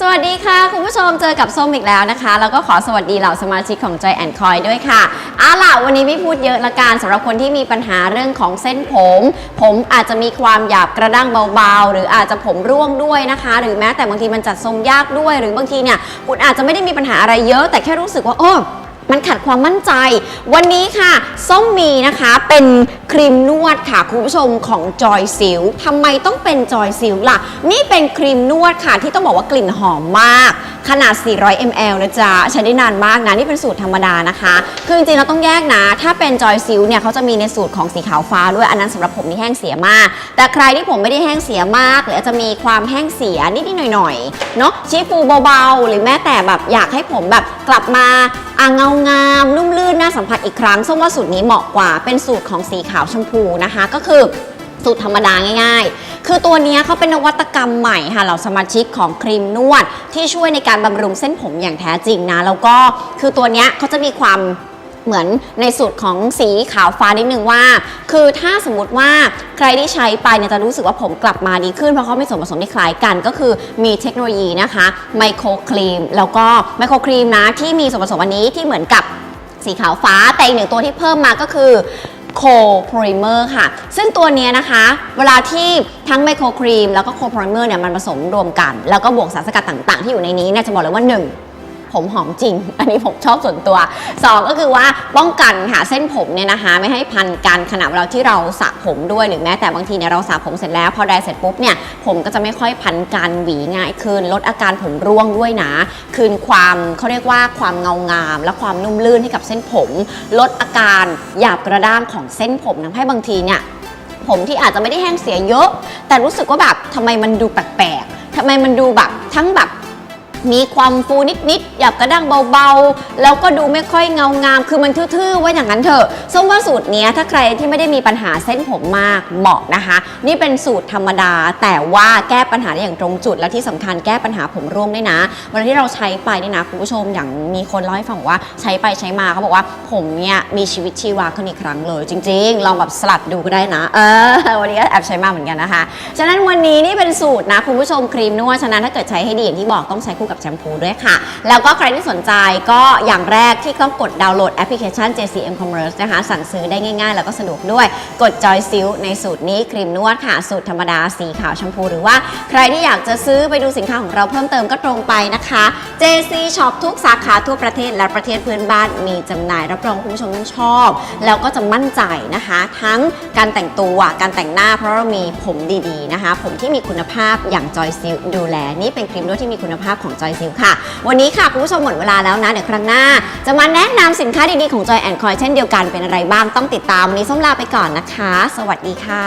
สวัสดีค่ะ คุณผู้ชมเจอกับส้มอีกแล้วนะคะ แล้วก็ขอสวัสดีเหล่าสมาชิกของ Joy and Coy ด้วยค่ะเอาล่ะวันนี้ไม่พูดเยอะละกันสำหรับคนที่มีปัญหาเรื่องของเส้นผม ผมอาจจะมีความหยาบกระด้างเบาๆ หรืออาจจะผมร่วงด้วยนะคะ หรือแม้แต่บางทีมันจัดทรงยากด้วย หรือ บางทีเนี่ยคุณอาจจะไม่ได้มีปัญหาอะไรเยอะ แต่แค่รู้สึกว่าโอ้ มันขัดความมั่นใจ วันนี้ค่ะส้มมีนะคะเป็นครีมนวดค่ะคุณผู้ชมของจอยซิลทำไมต้องเป็นจอยซิลล่ะ นี่เป็นครีมนวดค่ะที่ต้องบอกว่ากลิ่นหอมมาก ขนาด 400 ml นะจ๊ะใช้ได้นานมากนะ นี่เป็นสูตรธรรมดานะคะ คือจริงๆเราต้องแยกนะ ถ้าเป็นจอยซิลเนี่ยเขาจะมีในสูตรของสีขาวฟ้าด้วยอันนั้นสำหรับผมที่แห้งเสียมาก แต่ใครที่ผมไม่ได้แห้งเสียมาก หรืออาจจะมีความแห้งเสียนิดๆหน่อยๆเนาะชี้ฟูเบาๆ หรือแม้แต่แบบอยากให้ผมแบบกลับมา อะเงางามนุ่มลื่นน่าสัมผัสอีกครั้งส้มว่าสูตรนี้เหมาะกว่าเป็นสูตรของสีขาวชมพูนะคะ ก็คือสูตรธรรมดาง่ายๆ คือตัวเนี้ยเขาเป็นนวัตกรรมใหม่ค่ะเหล่าสมาชิกของครีมนวด ที่ช่วยในการบำรุงเส้นผมอย่างแท้จริงนะ แล้วก็คือตัวเนี้ยเขาจะมีความ เหมือนในสูตรของสีขาวฟ้านิดนึงว่า คือถ้าสมมติว่าใครที่ใช้ไปเนี่ยจะรู้สึกว่าผมกลับมาดีขึ้น เพราะเขาไมีส่วนผสมที่คล้ายกัน ก็คือมีเทคโนโลยีนะคะไมโครครีมแล้วก็ไมโครครีมนะที่มีส่วนผสมอันนี้ที่เหมือนกับสีขาวฟ้าแต่อีกหนึ่งตัวที่เพิ่มมาก็คือโคโพลิเมอร์ค่ะ ซึ่งตัวเนี้ยนะคะ เวลาที่ทั้งไมโครครีมแล้วก็โคโพลิเมอร์เนี่ยมันผสมรวมกัน แล้วก็บวกสารสกัดต่างๆ ที่อยู่ในนี้เนี่ยจะบอกเลยว่าหนึ่ง ผมหอมจริง อันนี้ผมชอบส่วนตัว 2 ก็คือว่าป้องกันค่ะเส้นผมเนี่ยนะคะ ไม่ให้พันกันขณะเราที่เราสระผมด้วยหรือแม้แต่บางทีเนี่ยเราสระผมเสร็จแล้วพอได้เสร็จปุ๊บเนี่ยผมก็จะไม่ค่อยพันกันหวีง่ายขึ้นลดอาการผมร่วงด้วยนะ คืนความเขาเรียกว่าความเงางาม และความนุ่มลื่นให้กับเส้นผม ลดอาการหยาบกระด้างของเส้นผมทำให้บางทีเนี่ยผมที่อาจจะไม่ได้แห้งเสียเยอะ แต่รู้สึกว่าแบบทำไมมันดูแปลกๆทำไมมันดูแบบทั้งแบบ มีความฟูนิดๆหยับกระด้างเบาๆ แล้วก็ดูไม่ค่อยเงางาม คือมันทื่อๆไว้อย่างนั้นเถอะส้มว่าสูตรนี้ถ้าใครที่ไม่ได้มีปัญหาเส้นผมมากเหมาะนะคะ นี่เป็นสูตรธรรมดา แต่ว่าแก้ปัญหาได้อย่างตรงจุด และที่สำคัญแก้ปัญหาผมร่วงได้นะเวลาที่เราใช้ไปนี่นะคุณผู้ชมอย่างมีคนเล่าให้ฟังว่าใช้ไปใช้มาเขาบอกว่าผมเนี่ยมีชีวิตชีวาขึ้นอีกครั้งเลย จริง ๆ ลองแบบสลัดดูก็ได้นะ เออวันนี้ก็แอบใช้มาเหมือนกันนะคะ ฉะนั้นวันนี้นี่เป็นสูตรนะคุณผู้ชมครีมนวดฉะนั้นถ้าเกิดใช้ให้ดีอย่างที่บอกต้องใช้คู่กับแชมพูด้วยค่ะ แล้วก็ใครที่สนใจก็อย่างแรกที่ต้องกดดาวน์โหลดแอปพลิเคชัน JCM Commerce นะคะ สั่งซื้อได้ง่ายๆ แล้วก็สะดวกด้วย กดจอยซิลในสูตรนี้ครีมนวดค่ะ สูตรธรรมดาสีขาวแชมพูหรือว่าใครที่อยากจะซื้อไปดูสินค้าของเราเพิ่มเติมก็ตรงไปนะคะ JC Shop ทุกสาขาทั่วประเทศและประเทศเพื่อนบ้านมีจำหน่ายรับรองคุณผู้ชมต้องชอบ แล้วก็จะมั่นใจนะคะ ทั้งการแต่งตัวการแต่งหน้าเพราะเรามีผมดีๆนะคะ ผมที่มีคุณภาพอย่างจอยซิลดูแลนี่เป็นครีมนวดที่มีคุณภาพของจอยซิลค่ะ วันนี้ค่ะคุณผู้ชมหมดเวลาแล้วนะ เดี๋ยวครั้งหน้า จะมาแนะนำสินค้าดีๆของ Joy and Coy เช่นเดียวกันเป็นอะไรบ้างต้องติดตามวันนี้ส้มลาไปก่อนนะคะ สวัสดีค่ะ